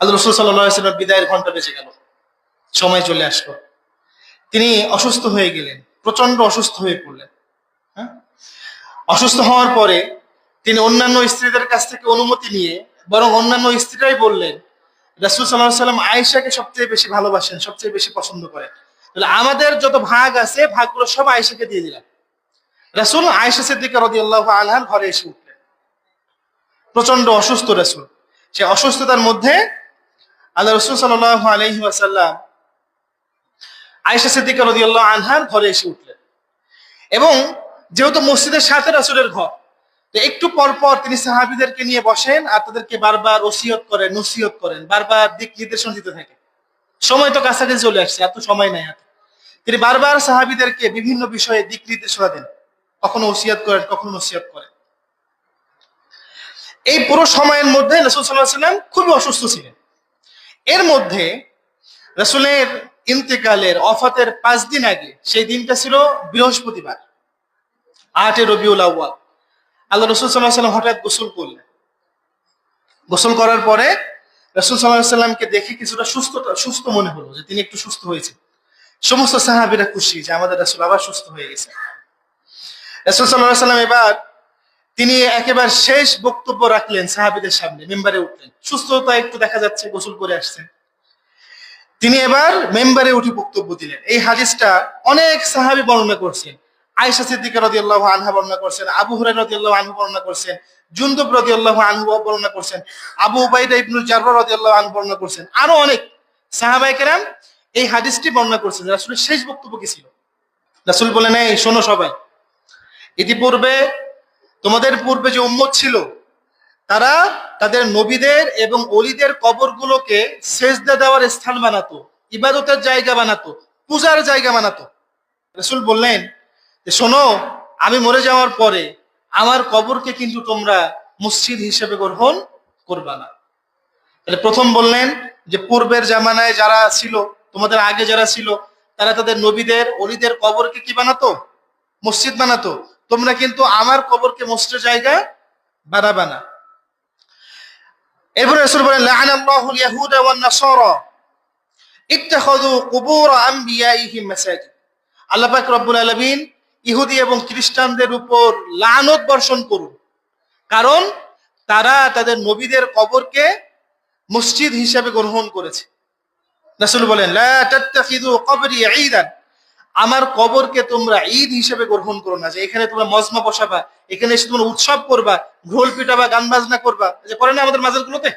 আল্লাহ রসুল সাল্লাম বিদায়ের ঘণ্টা বেজে গেল। সময় চলে আসলো। তিনি অসুস্থ হয়ে গেলেন প্রচণ্ড অসুস্থ হয়ে পড়লেন। হ্যাঁ? অসুস্থ হওয়ার পরে তিনি অন্যান্য স্ত্রীদের কাছ থেকে অনুমতি নিয়ে বরং অন্যান্য স্ত্রীরাই বললেন, রাসুল সাল্লাহ সাল্লাম আয়েশাকে সবচেয়ে বেশি ভালোবাসেন, সবচেয়ে বেশি পছন্দ করেন। তাহলে আমাদের যত ভাগ আছে, ভাগগুলো সব আয়েশাকে দিয়ে দিলাম। রাসুল আয়েশা সিদ্দিকা রদি আল্লাহ আনহার ঘরে এসে উঠলেন। প্রচণ্ড অসুস্থ রাসুল। সে অসুস্থতার মধ্যে আল্লাহ রসুল সাল্লাহ আলহি আসাল্লাম আয়েশা সিদ্দিকা আনহার ঘরে এসে উঠলেন। এবং যেহেতু মসজিদের সাথে রাসুলের ঘর, তো একটু পর পর তিনি সাহাবিদেরকে নিয়ে বসেন আর তাদেরকে বারবার ওসিয়ত করেন, নসিহত করেন, বারবার দিক নির্দেশন দিতে থাকে। সময় তো কাছাকাছি চলে আসছে, এত সময় নাই হাতে। তিনি বারবার সাহাবিদেরকে বিভিন্ন বিষয়ে দিক নির্দেশনা দেন। কখনো ওসিয়ত করেন, কখনো নসিহত করেন। এই পুরো সময়ের মধ্যে রসুল সাল্লাহ সাল্লাম খুবই অসুস্থ ছিলেন। এর মধ্যে রসুলের ইন্তেকালের অফাতের পাঁচ দিন আগে, সেই দিনটা ছিল বৃহস্পতিবার, আটে রবিউল আউ্য়াল। আল্লাহ রসুল সাল্লাহ সাল্লাম হঠাৎ গোসল করলেন। গোসল করার পরে রসুল সাল্লাহ সাল্লামকে দেখে কিছুটা সুস্থ সুস্থ মনে হলো যে তিনি একটু সুস্থ হয়েছে সমস্ত সাহাবিরা খুশি যে আমাদের রাসুল আবার সুস্থ হয়ে গেছে রসুল সাল্লাহ সাল্লাম এবার তিনি একেবারে শেষ বক্তব্য রাখলেন সাহাবিদের সামনে, মেম্বারে উঠলেন। সুস্থতা একটু দেখা যাচ্ছে, গোসল করে আসছেন। তিনি এবার মেম্বারে উঠে বক্তব্য দিলেন। এই হাদিসটা অনেক সাহাবি বর্ণনা করছেন। আয়েশা সিদ্দিকা রাদিয়াল্লাহু আনহা বর্ণনা করছেন, আবু হুরায়রা রাদিয়াল্লাহু আনহু বর্ণনা করছেন, জুনদুব রাদিয়াল্লাহু আনহু বর্ণনা করছেন, আবু উবাইদা ইবনুল জাররা রাদিয়াল্লাহু আনহু বর্ণনা করছেন। আরও অনেক সাহাবায়ে কেরাম এই হাদিসটি বর্ণনা করছেন রাসূলের শেষ বক্তব্য কি ছিল? রাসূল বলেন এই শোনো সবাই। ইতিপূর্বে তোমাদের পূর্বে যে উম্মত ছিল, তারা তাদের নবীদের এবং অলিদের কবরগুলোকে সেজদা দেওয়ার স্থান বানাতো, ইবাদতের জায়গা বানাতো, পূজার জায়গা বানাতো। রসুল বললেন যে, শোনো, আমি মরে যাওয়ার পরে আমার কবরকে কিন্তু তোমরা মসজিদ হিসেবে গ্রহণ করবা না। তাহলে প্রথম বললেন যে, পূর্বের জামানায় যারা ছিল, তোমাদের আগে যারা ছিল, তারা তাদের নবীদের, অলিদের কবরকে কি বানাতো? মসজিদ বানাতো। তোমরা কিন্তু আমার কবরকে মসজিদের জায়গা বানাবা না। এরপরে রসুল বলেন লাআনাল্লাহুল ইয়াহুদা ওয়ান নাসারা। ইত্তাখাযু কুবুর আম্বিয়াইহিম মাসাজিদ। আল্লাহ পাক রব্বুল আলামিন ইহুদি এবং খ্রিস্টানদের উপর লানত বর্ষণ করুন। কারণ তারা তাদের নবীদের কবরকে মসজিদ হিসাবে গ্রহণ করেছে। রাসূল বলেন, লা তাত্তাখিযু কবরি ঈদান। আমার কবরকে তোমরা ঈদ হিসেবে গ্রহণ করো না। যে এখানে তোমরা মজমা বসাবা, এখানে এসে তোমরা উৎসব করবা, ঢোল পিটাবা, গান বাজনা করবা। যে করে না আমাদের মাজারগুলোতে?